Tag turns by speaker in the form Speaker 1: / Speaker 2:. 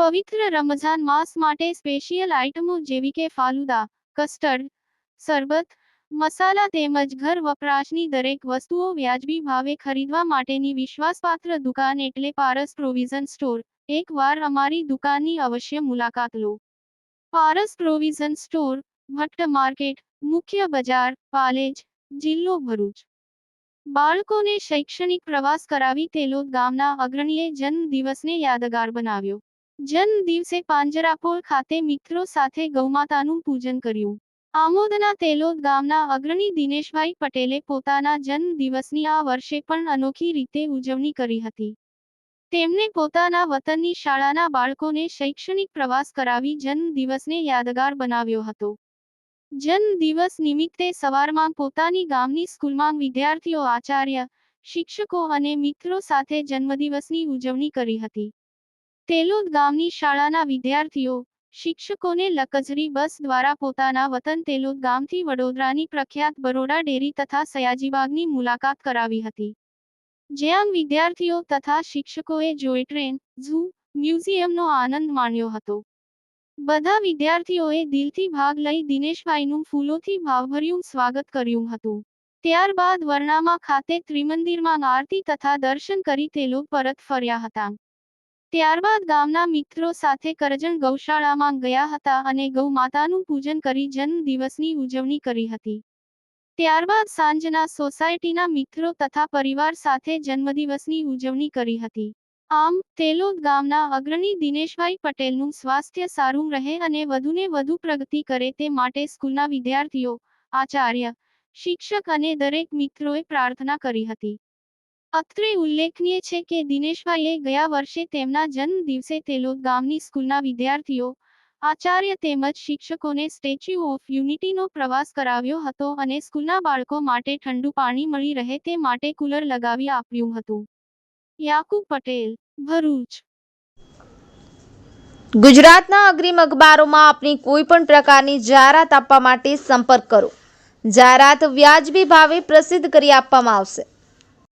Speaker 1: પવિત્ર રમઝાન માસ માટે સ્પેશિયલ આઇટમો જેવી કે ફાલુદા, કસ્ટર્ડ, શરબત, મસાલા તેમજ ઘર વપરાશની દરેક વસ્તુઓ વ્યાજબી ભાવે ખરીદવા માટેની વિશ્વાસપાત્ર દુકાન એટલે પારસ પ્રોવિઝન સ્ટોર. એકવાર અમારી દુકાનની અવશ્ય મુલાકાત લો. Paras provision store, Bhatt market, મુખ્ય બજાર, પાલેજ, જિલ્લો ભરૂચ. બાળકોને શૈક્ષણિક પ્રવાસ કરાવી તેલોદ ગામના અગ્રણીએ જન્મ દિવસને યાદગાર બનાવ્યો. જન્મ દિવસે પાંજરાપોળ ખાતે મિત્રો સાથે ગૌમાતાનું પૂજન કર્યું. આમોદના તેલોદ ગામના અગ્રણી દિનેશભાઈ પટેલે પોતાના જન્મ દિવસની આ વર્ષે પણ અનોખી રીતે ઉજવણી કરી હતી. તેમણે પોતાના વતનની શાળાના બાળકોને શૈક્ષણિક પ્રવાસ કરાવી જન્મ દિવસને યાદગાર બનાવ્યો હતો. જન્મ દિવસ નિમિત્તે સવારમાં પોતાની ગામની સ્કૂલમાં વિદ્યાર્થીઓ, આચાર્ય, શિક્ષકો અને મિત્રો સાથે જન્મદિવસની ઉજવણી કરી હતી. તેલોદ ગામની શાળાના વિદ્યાર્થીઓ, શિક્ષકોને લકઝરી બસ દ્વારા પોતાના વતન તેલોદ ગામથી વડોદરાની પ્રખ્યાત બરોડા ડેરી તથા સયાજીબાગની મુલાકાત કરાવી હતી. જ્યાં વિદ્યાર્થીઓ તથા શિક્ષકોએ જોઈ ટ્રેન, ઝૂ, મ્યુઝિયમનો આનંદ માણ્યો હતો. બધા વિદ્યાર્થીઓએ દિલથી ભાગ લઈ દિનેશભાઈનું ફૂલોથી ભાવભર્યું સ્વાગત કર્યું હતું. ત્યારબાદ વરણામા ખાતે ત્રિમંદિરમાં આરતી તથા દર્શન કરી તેલો પરત ફર્યા હતા. ત્યારબાદ ગામના મિત્રો સાથે કરજણ ગૌશાળામાં ગયા હતા અને ગૌ માતાનું પૂજન કરી જન્મ દિવસની ઉજવણી કરી હતી. ત્યારબાદ સાંજના સોસાયટીના મિત્રો તથા પરિવાર સાથે જન્મદિવસની ઉજવણી કરી હતી. આમ, તેલોદ ગામના અગ્રણી દિનેશભાઈ પટેલનું સ્વાસ્થ્ય સારું રહે અને વધુને વધુ પ્રગતિ કરે તે માટે સ્કૂલના વિદ્યાર્થીઓ, આચાર્ય, શિક્ષક અને દરેક મિત્રોએ પ્રાર્થના કરી હતી. અત્રે ઉલ્લેખનીય છે કે દિનેશભાઈએ ગયા વર્ષે તેમના જન્મ દિવસે તેલોદ ગામની સ્કૂલના વિદ્યાર્થીઓ, આચાર્ય તેમજ શિક્ષકોને સ્ટેચ્યુ ઓફ યુનિટીનો પ્રવાસ કરાવ્યો હતો અને સ્કૂલના બાળકો માટે ઠંડુ પાણી મળી રહે તે માટે કુલર લગાવી આપ્યું હતું. યાકુબ પટેલ, ભરૂચ.
Speaker 2: ગુજરાતના અગ્રીમ અખબારોમાં આપની કોઈ પણ પ્રકારની જાહેરાત આપવા માટે સંપર્ક કરો. જાહેરાત વ્યાજબી ભાવે પ્રસિદ્ધ કરી આપવામાં આવશે.